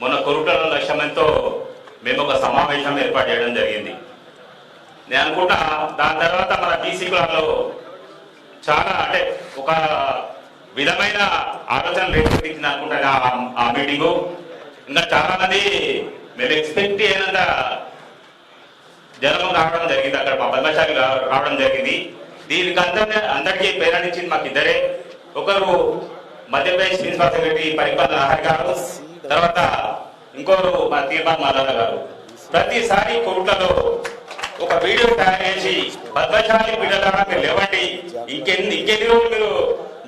కురుకుల లక్ష్యంతో మేము ఒక సమావేశం ఏర్పాటు చేయడం జరిగింది. నేను అనుకుంటా దాని తర్వాత మన బీసీ కులాల్లో చాలా అంటే ఒక విధమైన ఆలోచన రేకెత్తించింది అనుకుంటాను ఆ- మీటింగ్. ఇంకా చాలా మంది మేము ఎక్స్పెక్ట్ అయినంత జనం రావడం జరిగింది అక్కడ మా పద్మశాలి రావడం జరిగింది. దీనికి అందరినీ అందరికీ ప్రేరణించింది మాకు ఇద్దరే ఒకరు మధ్యప్రదేశ్ ప్రిన్సిపల్ సెక్రటరీ పరిపాలన గారు తర్వాత ఇంకోరు మా తీర్మాన్ మల్లన్న గారు. ప్రతిసారి కోట్లలో ఒక వీడియో తయారు చేసి భద్రశాలి బిడ్డలారా మీరు లేవండి. ఇంకెన్ని ఇంకెన్ని రోజులు మీరు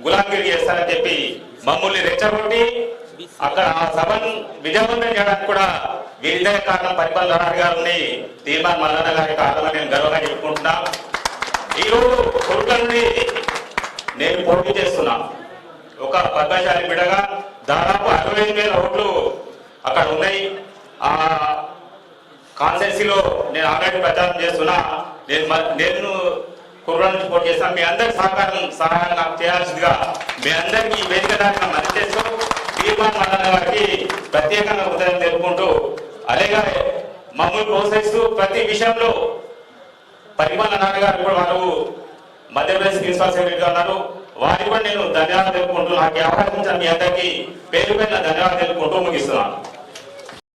గులాంగిరి చేస్తారని చెప్పి మమ్మల్ని రెచ్చగొట్టి అక్కడ ఆ సభను విజయవంతం చేయడానికి కూడా వీరిద్దరే కారణం పరిపాలన హరి గారిని తీర్మాన్ మల్లన్న గారి కారణమని నేను గర్వంగా చెప్పుకుంటున్నా. ఈరోజు కొడుకుల నుండి నేను పోటీ చేస్తున్నా. ఒక పద్మశాలి బిడగా దాదాపు అరవై వేల ఓట్లు అక్కడ ఉన్నాయి. ఆ కాన్సెన్సీలో నేను ఆల్రెడీ ప్రచారం చేస్తున్నా. నేను నేను కుర్రా నుంచి పోటీ చేస్తాను మీ అందరి సహకారం సహాయం నాకు చేయాల్సిందిగా మీ అందరికీ ఈ వేదిక దాకా మద్దతు చేస్తూ తీర్మాన్ మల్లన్న గారికి ప్రత్యేకంగా ఉదయం తెలుపుకుంటూ అలాగే మమ్మల్ని ప్రోత్సహిస్తూ ప్రతి విషయంలో పరిమళ నాన్నగారు కూడా వారు మధ్యప్రదేశ్ ప్రిన్సిపల్ సెక్రటరీగా ఉన్నారు. వారికి కూడా నేను ధన్యవాదాలు తెలుపుకుంటూ నాకు ఈ అవకాశం ఇచ్చిన మీ అందరికీ పేరు పేరున ధన్యవాదాలు తెలుపుకుంటూ ముగిస్తున్నాను.